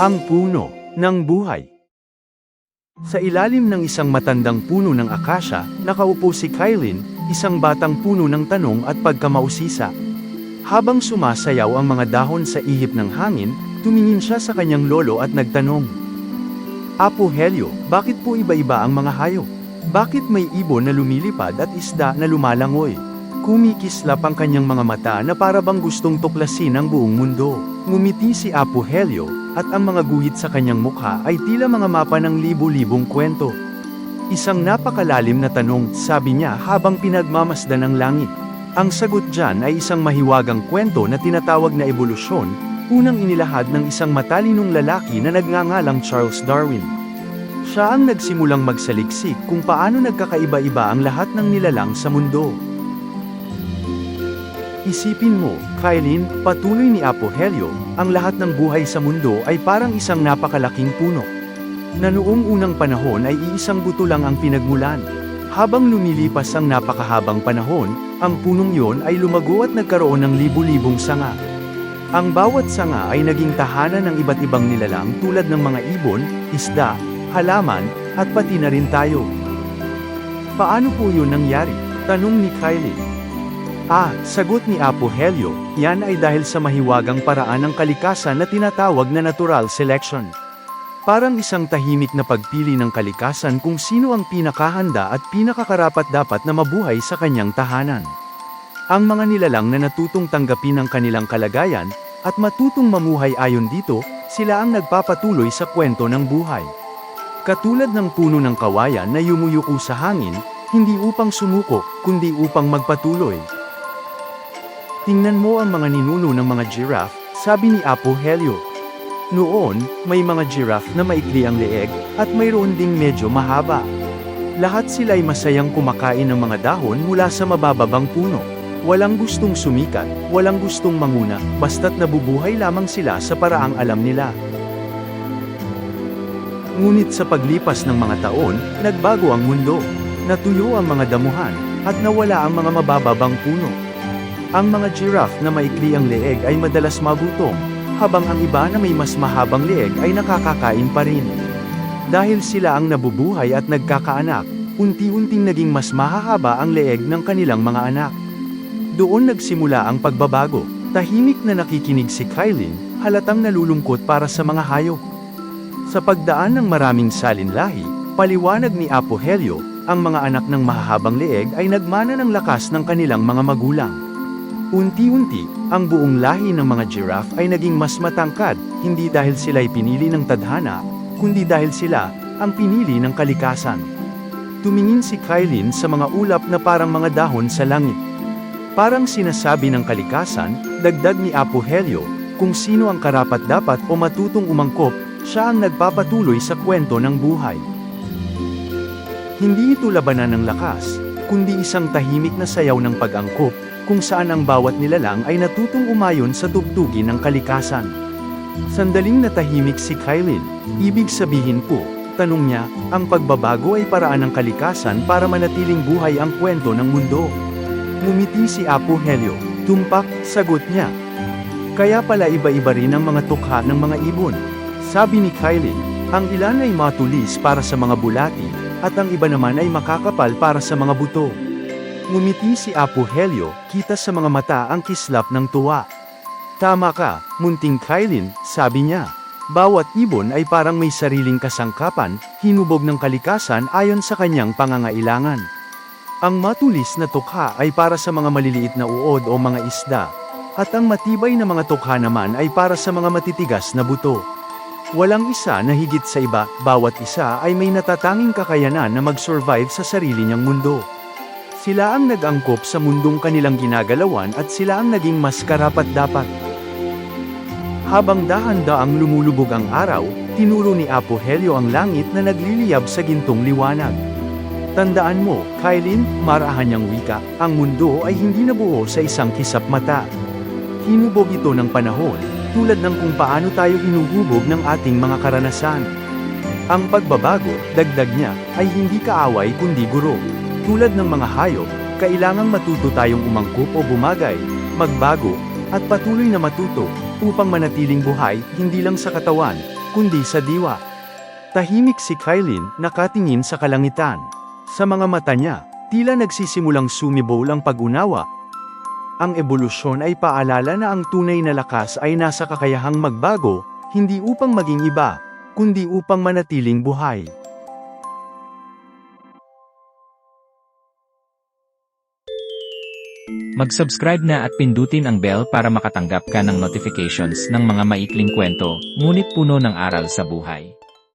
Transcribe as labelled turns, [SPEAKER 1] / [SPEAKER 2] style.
[SPEAKER 1] Ang puno ng buhay. Sa ilalim ng isang matandang puno ng akasya, nakaupo si Kylin, isang batang puno ng tanong at pagkamausisa. Habang sumasayaw ang mga dahon sa ihip ng hangin, tumingin siya sa kanyang lolo at nagtanong. Apo Helio, bakit po iba-iba ang mga hayop? Bakit may ibon na lumilipad at isda na lumalangoy? Kumikislap ang kanyang mga mata na para bang gustong tuklasin ang buong mundo. Ngumiti si Apo Helio, at ang mga guhit sa kanyang mukha ay tila mga mapa ng libu-libong kwento. Isang napakalalim na tanong, sabi niya habang pinagmamasdan ng langit. Ang sagot dyan ay isang mahiwagang kwento na tinatawag na ebolusyon, unang inilahad ng isang matalinong lalaki na nagngangalang Charles Darwin. Siya ang nagsimulang magsaliksik kung paano nagkakaiba-iba ang lahat ng nilalang sa mundo. Isipin mo, Kylin, patuloy ni Apo Helio, ang lahat ng buhay sa mundo ay parang isang napakalaking puno. Na noong unang panahon ay iisang buto lang ang pinagmulan. Habang lumilipas ang napakahabang panahon, ang punong yon ay lumago at nagkaroon ng libu-libong sanga. Ang bawat sanga ay naging tahanan ng iba't ibang nilalang tulad ng mga ibon, isda, halaman, at pati na rin tayo. Paano po yun nangyari? Tanong ni Kylie. Ah, sagot ni Apo Helio, yan ay dahil sa mahiwagang paraan ng kalikasan na tinatawag na natural selection. Parang isang tahimik na pagpili ng kalikasan kung sino ang pinakahanda at pinakakarapat dapat na mabuhay sa kanyang tahanan. Ang mga nilalang na natutong tanggapin ang kanilang kalagayan, at matutong mamuhay ayon dito, sila ang nagpapatuloy sa kwento ng buhay. Katulad ng puno ng kawayan na yumuyuko sa hangin, hindi upang sumuko, kundi upang magpatuloy. Tingnan mo ang mga ninuno ng mga giraffe, sabi ni Apo Helio. Noon, may mga giraffe na maikli ang leeg, at mayroon ding medyo mahaba. Lahat sila ay masayang kumakain ng mga dahon mula sa mabababang puno. Walang gustong sumikat, walang gustong manguna, basta't nabubuhay lamang sila sa paraang alam nila. Ngunit sa paglipas ng mga taon, nagbago ang mundo. Natuyo ang mga damuhan, at nawala ang mga mabababang puno. Ang mga giraffe na maikli ang leeg ay madalas magutom, habang ang iba na may mas mahabang leeg ay nakakakain pa rin. Dahil sila ang nabubuhay at nagkakaanak, unti-unting naging mas mahahaba ang leeg ng kanilang mga anak. Doon nagsimula ang pagbabago. Tahimik na nakikinig si Kylin, halatang nalulungkot para sa mga hayop. Sa pagdaan ng maraming salinlahi, paliwanag ni Apo Helio, ang mga anak ng mahahabang leeg ay nagmana ng lakas ng kanilang mga magulang. Unti-unti, ang buong lahi ng mga giraffe ay naging mas matangkad, hindi dahil sila'y pinili ng tadhana, kundi dahil sila, ang pinili ng kalikasan. Tumingin si Kylin sa mga ulap na parang mga dahon sa langit. Parang sinasabi ng kalikasan, dagdag ni Apo Helio, kung sino ang karapat dapat o matutong umangkop, siya ang nagpapatuloy sa kwento ng buhay. Hindi ito labanan ng lakas, kundi isang tahimik na sayaw ng pag-angkop, kung saan ang bawat nilalang ay natutong umayon sa tugtugin ng kalikasan. Sandaling natahimik si Kylin, ibig sabihin po, tanong niya, ang pagbabago ay paraan ng kalikasan para manatiling buhay ang kwento ng mundo. Ngumiti si Apo Helio, tumpak, sagot niya. Kaya pala iba-iba rin ang mga tukha ng mga ibon. Sabi ni Kylin, ang ilan ay matulis para sa mga bulati, at ang iba naman ay makakapal para sa mga buto. Ngumiti si Apo Helio, kita sa mga mata ang kislap ng tuwa. Tama ka, munting Kylin, sabi niya. Bawat ibon ay parang may sariling kasangkapan, hinubog ng kalikasan ayon sa kanyang pangangailangan. Ang matulis na tukha ay para sa mga maliliit na uod o mga isda, at ang matibay na mga tukha naman ay para sa mga matitigas na buto. Walang isa na higit sa iba, bawat isa ay may natatanging kakayanan na mag-survive sa sarili niyang mundo. Sila ang nag-angkop sa mundong kanilang ginagalawan at sila ang naging mas karapat-dapat. Habang dahan-daang lumulubog ang araw, tinuro ni Apo Helio ang langit na nagliliyab sa gintong liwanag. Tandaan mo, Kylin, marahan niyang wika, ang mundo ay hindi nabuo sa isang kisap mata. Hinubog ito ng panahon, tulad ng kung paano tayo hinuhubog ng ating mga karanasan. Ang pagbabago, dagdag niya, ay hindi kaaway kundi guro. Tulad ng mga hayop, kailangang matuto tayong umangkop o bumagay, magbago, at patuloy na matuto, upang manatiling buhay, hindi lang sa katawan, kundi sa diwa. Tahimik si Kylin, nakatingin sa kalangitan. Sa mga mata niya, tila nagsisimulang sumibol ang pag-unawa. Ang ebolusyon ay paalala na ang tunay na lakas ay nasa kakayahang magbago, hindi upang maging iba, kundi upang manatiling buhay.
[SPEAKER 2] Mag-subscribe na at pindutin ang bell para makatanggap ka ng notifications ng mga maikling kwento, ngunit puno ng aral sa buhay.